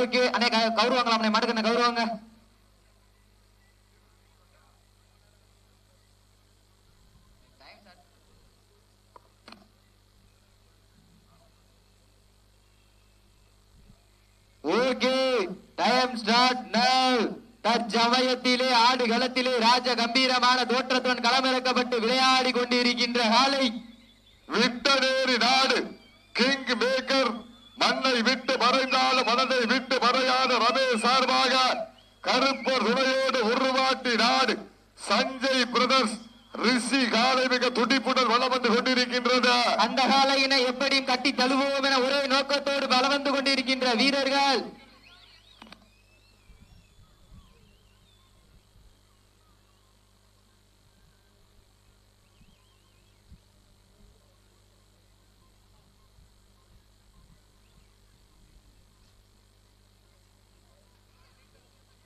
Okay அண்ணே க- கௌரவங்களா அண்ணே மாட்டுக்கண்ணே கௌரவங்க. ஓகே டைம் ஸ்டார்ட் நவ் தற்சமயத்திலே ஆடு களத்திலே ராஜ கம்பீரமான தோற்றத்துடன் களமிறக்கப்பட்டு விளையாடி கொண்டிருக்கின்ற காலை விட்டநேரி நாடு கிங் மேக்கர். மண்ணை விட்டு மறைந்தாலும் மனதை விட்டு மறையாத ரமேஷ் சார்பாக கருப்பர் துணையோடு உருவாட்டி நாடு. சஞ்சய் பிரதர்ஸ் ரிஷி காலை மிக துடிப்புடன் வளம் வந்து கொண்டிருக்கின்றது. அந்த காலையினை எப்படியும் கட்டி தழுவோம் என ஒரே நோக்கத்தோடு பலம் வந்து கொண்டிருக்கின்ற வீரர்கள்.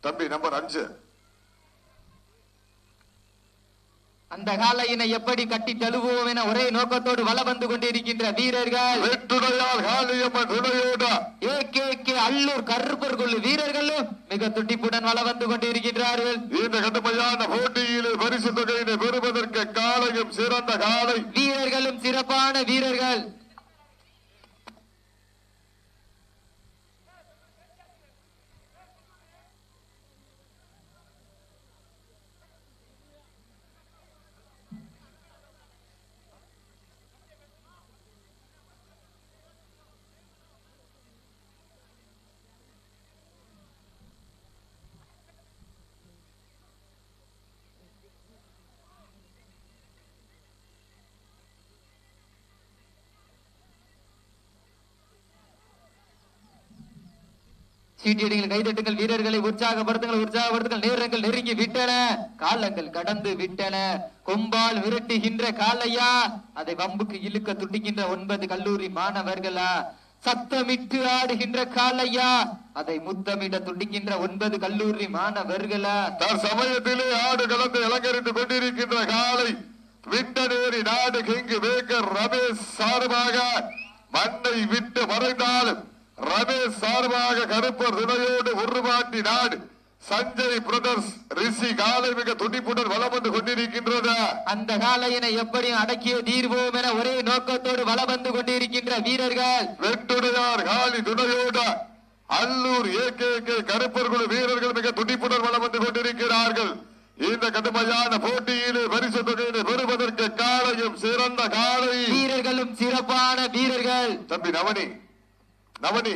தம்பி நம்பர் அஞ்சு. அந்த காலையினை எப்படி கட்டி தழுவோம் என ஒரே நோக்கத்தோடு வலம் வந்து கொண்டிருக்கின்ற வீரர்கள்? அல்லூர் கருப்பர் குழு வீரர்களும் மிக துடிப்புடன் வலம் வந்து கொண்டிருக்கின்றார்கள். இந்த கடுமையான போட்டியிலே பரிசு தொகையினை பெறுவதற்கு காலையும் சிறந்த காலை. வீரர்களும் சிறப்பான வீரர்கள். சீட்டியடிகள் கைதட்டுங்கள் வீரர்களை உற்சாகப்படுத்துங்கள் உற்சாகப்படுத்துங்கள். நேரங்கள் நெருங்கி விட்டன. காலங்கள் கடந்து விட்டன. கொம்பால் விரட்டுகின்ற காலையா? அதை வம்புக்கு இழுக்க துடிக்கின்ற ஒன்பது கல்லூரி மாணவர்களா? சத்தமிட்டு ஆடுகின்ற காலையா? அதை முத்தமிட துடிக்கின்ற ஒன்பது கல்லூரி மாணவர்களா? தற்சமயத்திலே ஆடு கலந்து அலங்கரித்துக் கொண்டிருக்கின்ற காலை விட்டநேரி நாடு கிங்கு மேக்கர் ரமேஷ் சார்பாக மண்ணை விட்டு மறைந்தாலும் ரமேஷ் சார்பாக கருப்பர் துணையோடு உருவாட்டி நாடு. சஞ்சய் பிரதர்ஸ் ரிஷி காலை மிக துடிப்புடன் வலம் வந்து கொண்டிருக்கின்றது. அந்த காலையினை எப்படியும் அடக்கிய தீர்வோம் என ஒரே நோக்கத்தோடு வலம் வந்து கொண்டிருக்கின்ற வீரர்கள். வெட்டுடையார் காலி துணையோடு அல்லூர் ஏகே கருப்பர் குழு வீரர்கள் மிக துடிப்புடன் வலம் வந்து கொண்டிருக்கிறார்கள். இந்த கடுமையான போட்டியிலே பரிசு தொகையினை பெறுவதற்கு காலையும் சிறந்த காலை. வீரர்களும் சிறப்பான வீரர்கள். தம்பி நவனி நவனி.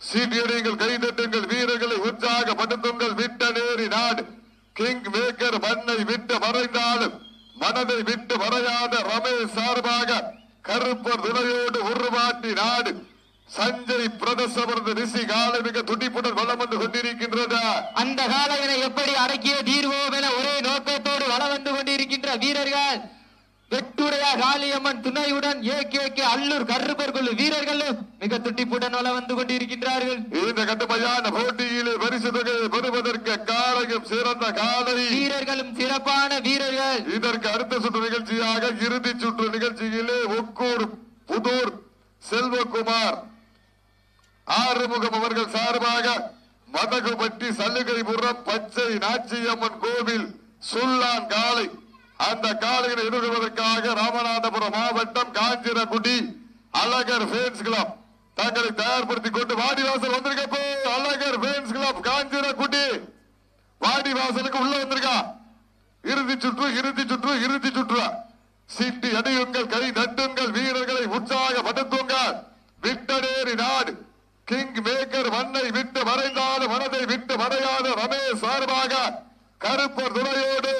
சீட்டியடிங்கள் கைதட்டுங்கள் வீரர்களை உற்சாகப்படுத்துங்கள் விட்ட நேரி நாடு. கிங் மேக்கர் மண்ணை விட்டு மறைந்தாலும் மனதை விட்டு மறையாத ரமேஷ் சார்பாக கருப்பர் துணையோடு உருவாட்டி நாடு. சஞ்சய் பிரதசவரது ரிஷி காலை மிக துடிப்புடன் வளம் வந்து கொண்டிருக்கின்றது. அந்த காலையினை எப்படி அடக்கிய தீர்வோம் என ஒரே நோக்கத்தோடு வளம் வந்து கொண்டிருக்கின்ற வீரர்கள் வெட்டுடைய காளியம்மன் துணையுடன் A K K Allur Karuppar குழு வீரர்களும் மிக துட்டிப்புடன் வலம் வந்து கொண்டிருக்கின்றார்கள். இந்த கடுமையான போட்டியிலே பரிசு தொகையை பெறுவதற்கு காலையும் சிறந்த காலை. வீரர்களும் சிறப்பான வீரர்கள். இதற்கு அடுத்த சுற்று நிகழ்ச்சியாக இறுதி சுற்று நிகழ்ச்சியிலே ஒக்கூர் புதூர் செல்வகுமார். ஆறுமுகம் அவர்கள் சார்பாக மதகுபட்டி சல்லுகைபுரம் பச்சை நாச்சியம்மன் கோவில் சுல்லான் காளை. அந்த காளையினை எதிர்கொள்வதற்காக ராமநாதபுரம் மாவட்டம் காஞ்சிரகுடி அழகர் ஃபேன்ஸ் கிளப் தங்களை தயார்படுத்திக் கொண்டு வாடிவாசல் வந்திருக்கப்போ அழகர் ஃபேன்ஸ் கிளப் காஞ்சிரகுடி வாடிவாசலுக்கு உள்ள வந்திருக்கா இறுதி சுற்று இறுதி சுற்று இறுதி சுற்று சீட்டி அடியுங்கள் கை தட்டுங்கள் வீரர்களை உற்சாகப்படுத்துங்கள் விட்டடேறி நாடு கிங் மேக்கர் மண்ணை விட்டு மறைந்தாலும் மனதை விட்டு மறையாத ரமேஷ் சார்பாக கருப்பர் துணையோடு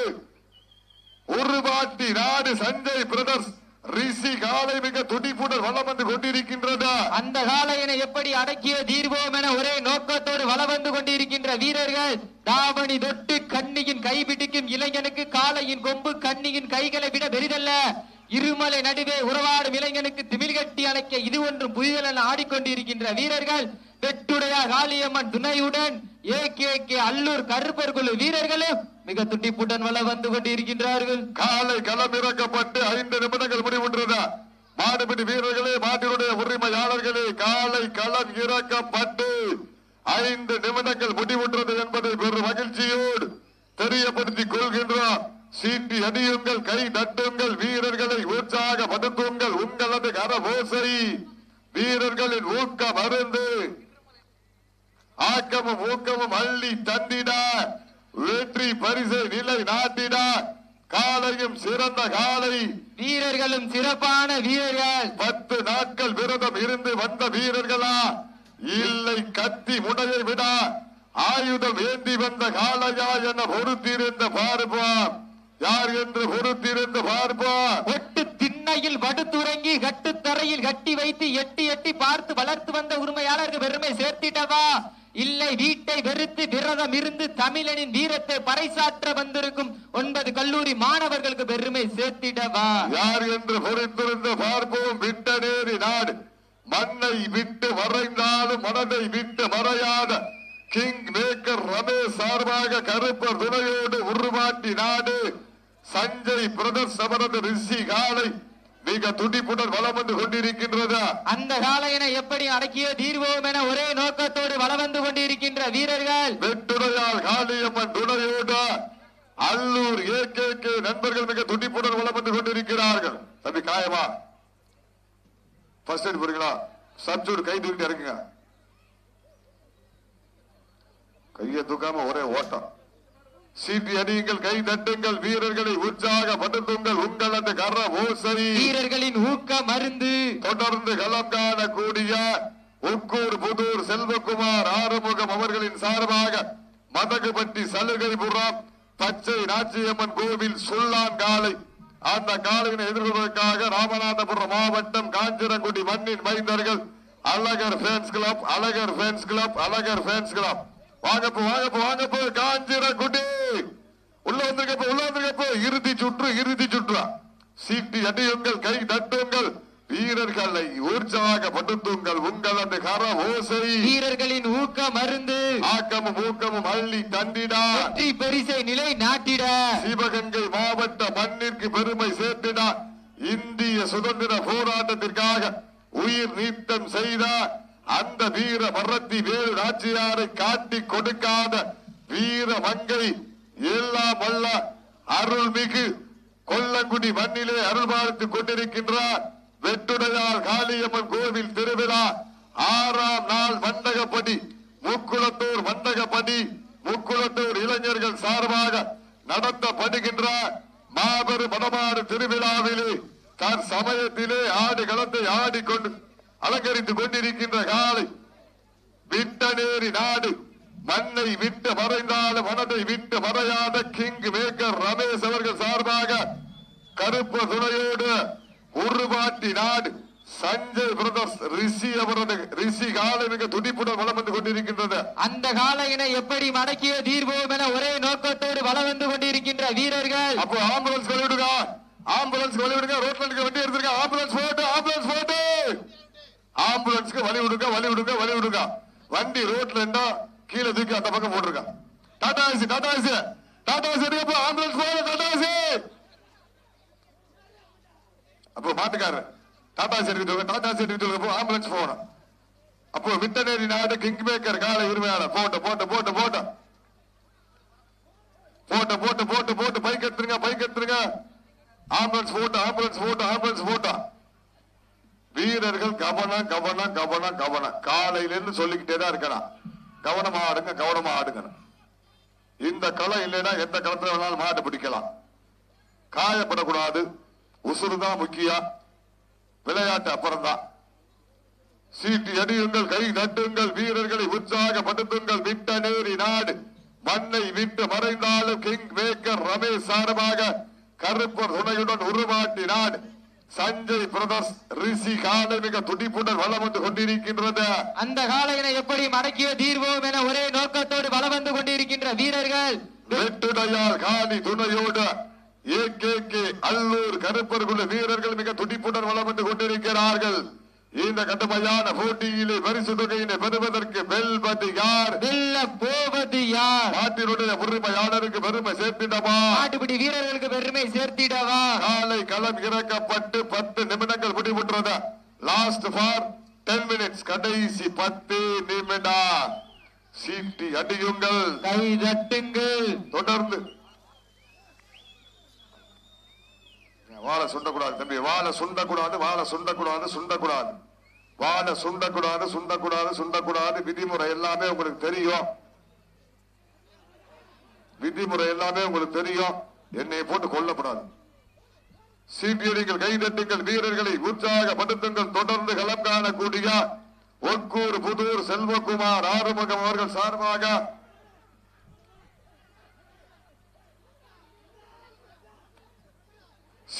உருவாட்டி நாடு சஞ்சய் பிரதர்ஸ் ரிஷி காலை மிக துடிப்புடன் வளம் வந்து கொண்டிருக்கின்றது? அந்த காலையினை எப்படி அடக்கிய தீர்வோம் என ஒரே நோக்கத்தோடு வளம் வந்து கொண்டிருக்கின்ற வீரர்கள் தாமணி தொட்டு கண்ணியின் கைபிடிக்கும் இளைஞனுக்கு காலையின் காளையின் கொம்பு கண்ணியின் கைகளை விட பெரிதல்ல. இருமலை நடுவே உறவாடும் இளைஞனுக்கு திமிழ் கட்டி அணைக்க இது ஒன்றும் என ஆடிக்கொண்டிருக்கின்ற வீரர்கள் வெட்டுடையா காளியம்மன் துணையுடன் A K K Allur Karuppar குழு வீரர்களும் மிக துட்டிப்புடன் வள வந்து கொண்டிருக்கின்றார்கள். காலை களம் இறக்கப்பட்டு ஐந்து நிமிடங்கள் முடிவுற்றது. மாடுபிடி வீரர்களே மாட்டினுடைய உரிமையாளர்களே காலை களம் இறக்கப்பட்டு ஐந்து நிமிடங்கள் முடிவுற்றது என்பதை ஒரு மகிழ்ச்சியோடு தெரியப்படுத்திக் கொள்கின்றோம். சீட்டி அடியுங்கள் கை தட்டுங்கள் வீரர்களை உற்சாகப்படுத்துங்கள். உங்களது கரபோசை வீரர்களின் ஊக்க மருந்து. ஆக்கமும் ஊக்கமும் அள்ளி தந்திட. வெற்றி பரிசை நிலை நாட்டிட காலையும் சிறந்த காலை. வீரர்களும் சிறப்பான வீரர்கள். பத்து நாட்கள் விரதம் இருந்து வந்த வீரர்களா? இல்லை கத்தி முனையை விட ஆயுதம் ஏந்தி வந்த காளையா என பொறுத்திருந்த பார்ப்போம். யார் என்று பொறுத்திருந்த பார்ப்போம். ஒட்டு திண்ணையில் படுத்துறங்கி கட்டுத்தரையில் கட்டி வைத்து எட்டி எட்டி பார்த்து வளர்த்து வந்த உரிமையாளருக்கு பெருமை சேர்த்திட்டவா? இல்லை வீட்டை வெறுத்து விரதம் இருந்து தமிழனின் வீரத்தை பறைசாற்ற வந்திருக்கும் ஒன்பது கல்லூரி மாணவர்களுக்கு பெருமை சேர்த்திடவா? யார் என்று பொறுத்திருந்து பார்ப்போம் விட்ட நேரி நாடு. மண்ணை விட்டு மறைந்தாலும் மனதை விட்டு மறையாத கிங் மேக்கர் ரமேஷ் சார்பாக கருப்பர் துணையோடு உருவாட்டி நாடு. சஞ்சய் பிரதர்ஸ் அவரது ரிஷி காலை மிக துடிப்புடன் வலம் வந்து கொண்டிருக்கின்றது? அந்த காளையனை எப்படி அடக்கிய தீர்வோம் என ஒரே நோக்கத்தோடு வலம் வந்து கொண்டிருக்கின்ற வீரர்கள். வெட்டுடையால் காளியம்மன் துணையோடு அல்லூர் ஏ கே கே நண்பர்கள் மிக துடிப்புடன் வலம் வந்து கொண்டிருக்கிறார்கள். தம்பி காயமா? ஃபர்ஸ்ட் எய்ட் போறீங்களா சப்ஜூட் கை தூக்கிட்டு இறங்குங்க. கையை தூக்காம ஒரே ஓட்டம். சீட்டி அடியுங்கள் கை தட்டுங்கள் வீரர்களை உற்சாகப்படுத்துங்கள் உங்களது கர ஓசை வீரர்களின் ஊக்க மருந்து. தொடர்ந்து களம் காணக்கூடிய உக்கூர் புதூர் செல்வகுமார் ஆறுமுகம் அவர்களின் சார்பாக மதகுபட்டி சலுகைபுரம் பச்சை நாச்சியம்மன் கோவில் சுல்லான் காலை அந்த காலையினை எதிர்கொள்வதற்காக ராமநாதபுரம் மாவட்டம் காஞ்சிரங்குடி மண்ணின் மைந்தர்கள் Azhagar fans club Azhagar fans club Azhagar fans club வாங்கப்போ வாங்கப்போ வாங்கப்போ காஞ்சிரங்குடி உள்ள வந்திருக்கப்போ உள்ள வந்திருக்கப்போ. இறுதி சுற்று இறுதி சுற்று. சீட்டி அடியுங்கள் கை தட்டுங்கள். வீரர்களை உற்சாகப்படுத்துங்கள் உங்களது கர ஓசை. வீரர்களின் ஊக்க மருந்து. ஆக்கமும் ஊக்கமும் அள்ளி தண்டிடா வெற்றி பரிசை நிலை நாட்டிட. சிவகங்கை மாவட்ட மண்ணிற்கு பெருமை சேர்த்திட. இந்திய சுதந்திர போராட்டத்திற்காக உயிர் நீத்தம் செய்த. அந்த வீர மரத்தி வேறு நாச்சியாரை காட்டி கொடுக்காத வீர மங்கை எல்லாம் வல்ல அருள்மிகு கொல்லங்குடி மண்ணிலே அருள் பார்த்துக் கொண்டிருக்கின்றார். வெட்டுடையார் காளியம்மன் கோவில் திருவிழா. ஆறாம் நாள் மண்டகப்படி முக்குளத்தூர் மண்டகப்படி முக்குளத்தூர் இளைஞர்கள் சார்பாக நடத்தப்படுகின்ற மாபெரும் மடமாடு திருவிழாவிலே தன் சமயத்திலே ஆடு களத்தை ஆடிக்கொண்டு அலங்கரித்துக் கொண்டிருக்கின்ற காலை. விட்டநேரி நாடு. மண்ணை விட்டு மறைந்தாலும் மனதை விட்டு மறையாத கிங் மேக்கர் ரமேஷ் அவர்கள் சார்பாக கருப்பு துணையோடு உருவாட்டி நாடு. சஞ்சய் பிரதர்ஸ் ரிஷி அவரது ரிஷி காலை மிக துடிப்புடன் வளம் வந்து கொண்டிருக்கின்றது. அந்த காளையனை எப்படி மடக்கிய தீர்வோம் என ஒரே நோக்கத்தோடு வலம் வந்து கொண்டிருக்கின்ற வீரர்கள். அப்போ ஆம்புலன்ஸ் வழிவிடுங்க ஆம்புலன்ஸ் வழிவிடுங்க ரோட்ல வண்டி எடுத்துருங்க. ஆம்புலன்ஸ் போட்டு ஆம்புலன்ஸ் போட்டு. ஆம்புலன்ஸ்க்கு வழி விடுங்க வழி விடுங்க வழி விடுங்க வண்டி ரோட்ல இருந்தா கீழே தூக்கி அந்த பக்கம் போட்டுருங்க. Tata Ace Tata Ace. Tata Ace எடுக்கப்போ ambulance போடு டாடா ஏசி. அப்போ மாட்டுக்காரர் டாடா ஏசி எடுக்க டாடா ஏசி எடுக்க ஆம்புலன்ஸ் போகணும். அப்போ விட்டநேரி நாடு கிங் மேக்கர் காலை உரிமையாளர் போட்டு போட்டு போட்டு போட்டு. போட்டு போட்டு போட்டு போட்டு பைக் எடுத்துருங்க பைக் எடுத்துருங்க. ஆம்புலன்ஸ் போட்டு ஆம்புலன்ஸ் போட்டு ஆம்புலன்ஸ் போட்டா. வீரர்கள் கவனம் கவனம் கவனம் கவனம். காலையில இருந்து சொல்லிக்கிட்டே தான் இருக்கணும். கவனமா ஆடுங்க கவனமா ஆடுங்க இந்த களம் இல்லைன்னா எந்த களத்துல வேணாலும் மாட்டு பிடிக்கலாம். காயப்படக்கூடாது. உசுறு தான் முக்கியம். விளையாட்டு அப்புறம்தான். சீட்டு அடியுங்கள் கை தட்டுங்கள் வீரர்களை உற்சாகப்படுத்துங்கள். விட்ட நேரி நாடு. மண்ணை விட்டு மறைந்தாலும் கிங் மேக்கர் ரமேஷ் சார்பாக கருப்பர் துணையுடன் உருவாட்டி நாடு சஞ்சய் பிரதர்ஸ் ரிஷி காலை மிக துடிப்புடன் வளம் வந்து கொண்டிருக்கின்றது. அந்த காளையனை எப்படி மடக்கிய தீர்வோம் என ஒரே நோக்கத்தோடு வலம் வந்து கொண்டிருக்கின்ற வீரர்கள்? வெட்டுடையார் காணி துணையோடு ஏகேகே அல்லூர் கருப்பர்குள்ள வீரர்கள் மிக துடிப்புடன் வளம் வந்து கொண்டிருக்கிறார்கள். இந்த கடுமையான போட்டியிலே பரிசு தொகையினை பெறுவதற்கு வெல்வது யார்? வெல்ல போவது யார்? நாட்டினுடைய உரிமையாளருக்கு பெருமை சேர்த்திடவா? நாட்டுப்படி வீரர்களுக்கு பெருமை சேர்த்திடவா? காலை களம் இறக்கப்பட்டு பத்து நிமிடங்கள் முடிவுற்றது. லாஸ்ட் ஃபார் டென் மினிட்ஸ் கடைசி பத்து நிமிடம். சீட்டி அடியுங்கள். கை தட்டுங்கள். தொடர்ந்து. வாழை சுண்டக்கூடாது தம்பி. வாழை சுண்டக்கூடாது வாழை சுண்டக்கூடாது சுண்டக்கூடாது. வாழை சுண்டக்கூடாது சுண்டக்கூடாது சுண்டக்கூடாது. விதிமுறை எல்லாமே உங்களுக்கு தெரியும். விதிமுறை எல்லாமே உங்களுக்கு தெரியும். என்னை போட்டு கொல்லப்படாது சிபிஐகள் கைதட்டுங்கள் வீரர்களை உற்சாகப்படுத்துங்கள். தொடர்ந்து களம் காணக்கூடிய ஒக்கூர் புதூர் செல்வகுமார் ஆறுமுகம் அவர்கள் சார்பாக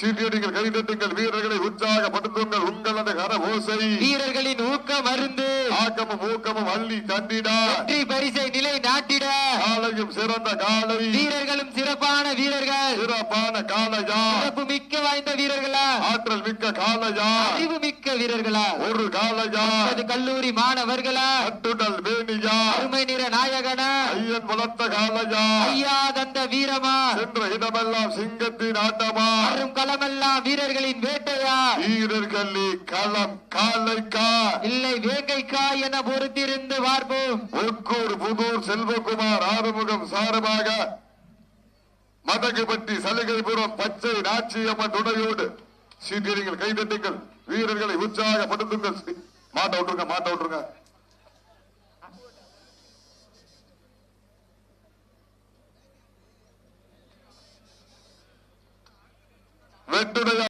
சீட்டியடிகள் கைதட்டுங்கள் வீரர்களை உற்சாகப்படுத்துங்கள் உங்களது கர ஓசை வீரர்களின் ஊக்க மருந்து. ஆக்கமும் ஊக்கமும் அள்ளி வெற்றி பரிசை நிலை நாட்டிட. காலையும் சிறந்த காலை. வீரர்களும் சிறப்பான வீரர்கள். சிறப்பான காலையா. சிறப்பு மிக்க வாய்ந்த வீரர்களா. ஆற்றல் மிக்க காலையா. அறிவு மிக்க வீரர்களா. ஒரு காலையா. அது கல்லூரி மாணவர்களா. கட்டுடல் வேணியா அருமை நிற நாயகனா. ஐயன் வளர்த்த காலையா. ஐயா தந்த வீரமா. சென்ற இடமெல்லாம் சிங்கத்தின் ஆட்டமா. வரும் களமெல்லாம் வீரர்களின் வேட்டையா? வீரர்களே களம் காலைக்கா. இல்லை வேங்கைக்கா என பொறுத்திருந்து பார்ப்போம். ஒக்கூர் புதூர் செல்வகுமார் ஆறுமுகம் சாரமாக மதகுபட்டி சலுகைபுரம் பச்சை நாச்சியம்மன் துணையோடு சீட்டியடிகள் கைதட்டுங்கள். வீரர்களை உற்சாகப்படுத்துங்கள். மாட்ட விட்டுருங்க மாட்ட விட்டுருங்க. வெட்டுடைய